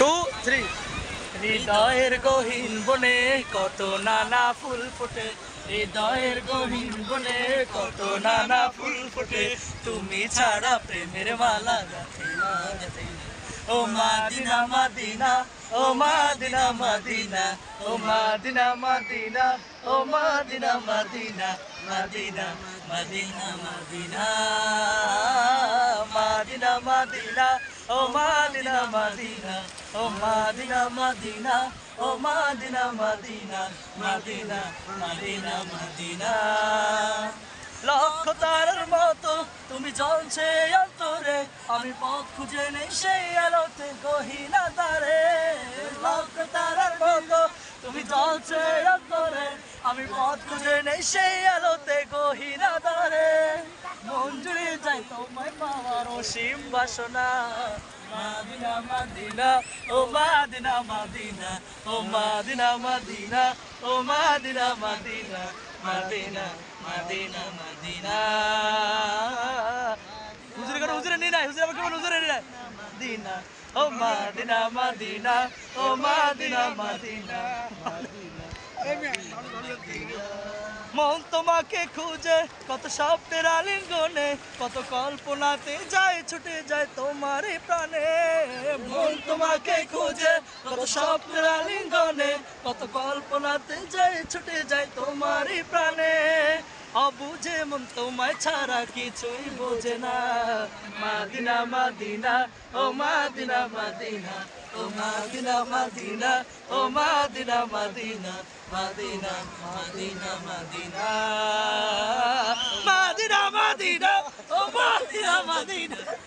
Two three হৃদয়ের গহীন বনে কত নানা ফুল ফোটে? হৃদয়ের গহীন বনে কত নানা ফুল ফোটে? তুমি ছাড়া প্রেমের মালা গাথে, না গাথে। ও মাদিনা মাদিনা, ও মাদিনা মাদিনা, ও মাদিনা মাদিনা, ও মাদিনা মাদিনা মাদিনা মাদিনা মাদিনা মাদিনা মাদিনা ও মাদিনা মাদিনা, ও মাদিনা মাদিনা, ও মাদিনা মাদিনা মাদিনা মাদিনা মাদিনা। লক্ষ তারার মতো তুমি জ্বলছে অন্তরে, আমি পথ খুঁজে নেই সেই আলোতে গহিনা তারে। লক্ষ তারার মতো তুমি জ্বলছে অন্তরে, আমি পথ খুঁজে নেই সেই আলোতে গহিনা তোমায় পাওয়ার অসীম বাসনা। মাদিনা মাদিনা ও মাদিনা মাদিনা ও মাদিনা মাদিনা ও মাদিনা মাদিনা মাদিনা মাদিনা মাদিনা। হুজুরে করে হুজুরে নিয়ে নাই হুজুরে বল হুজুরে নিয়ে নাই? মাদিনা ও মাদিনা মাদিনা ও মাদিনা মাদিনা। মন তোমাকে খুঁজে, কত স্বপ্নের আলিঙ্গনে, কত কল্পনাতে যায়, ছুটে যায় তোমার প্রাণে। মন তোমাকে খুঁজে, কত স্বপ্নের আলিঙ্গনে, কত কল্পনাতে যায়, ছুটে যায় তোমার প্রাণে। মন তোমায় ছাড়া কিছুই বোঝে না। মাদিনা মাদিনা, ও মাদিনা মাদিনা, ও মাদিনা মাদিনা, ও মাদিনা মাদিনা মাদিনা মাদিনা মাদিনা। মাদিনা মাদিনা, ও মাদিনা মাদিনা।